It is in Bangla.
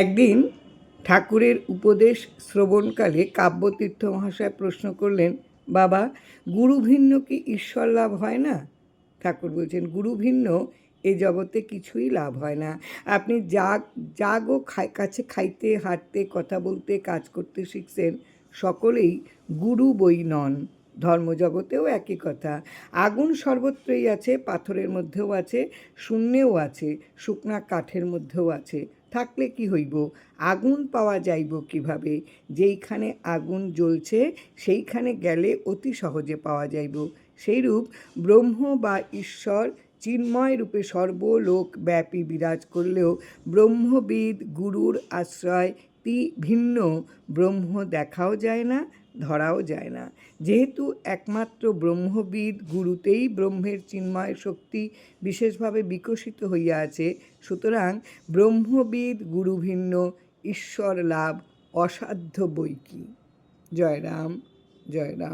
একদিন ঠাকুরের উপদেশ শ্রবণকালে কাব্যতীর্থ মহাশয় প্রশ্ন করলেন, বাবা গুরু ভিন্ন কি ঈশ্বর লাভ হয় না? ঠাকুর বলছেন গুরু ভিন্ন এ জগতে কিছুই লাভ হয় না। আপনি যা যা গো খাই, কাছে খাইতে, হাঁটতে, কথা বলতে, কাজ করতে শিখছেন, সকলেই গুরু বই নন। ধর্মজগতেও একই কথা। আগুন সর্বত্রই আছে, পাথরের মধ্যেও আছে, শূন্যেও আছে, শুকনা কাঠের মধ্যেও আছে। থাকলে কি হইব? আগুন পাওয়া যাইব কীভাবে? যেইখানে আগুন জ্বলছে, সেইখানে গেলে অতি সহজে পাওয়া যাইব। সেইরূপ ব্রহ্ম বা ঈশ্বর চিন্ময় রূপে সর্বলোক ব্যাপী বিরাজ করলেও ব্রহ্মবিদ, গুরুর আশ্রয় তি ভিন্ন। ব্রহ্ম দেখাও যায় না ধরাও যায় না। যেহেতু একমাত্র ব্রহ্মবিদ গুরুতেই ব্রহ্মের চিন্ময় শক্তি বিশেষভাবে বিকশিত হইয়া আছে, সুতরাং ব্রহ্মবিদ গুরু ভিন্ন ঈশ্বর লাভ অসাধ্য বই কি? জয়রাম জয় রাম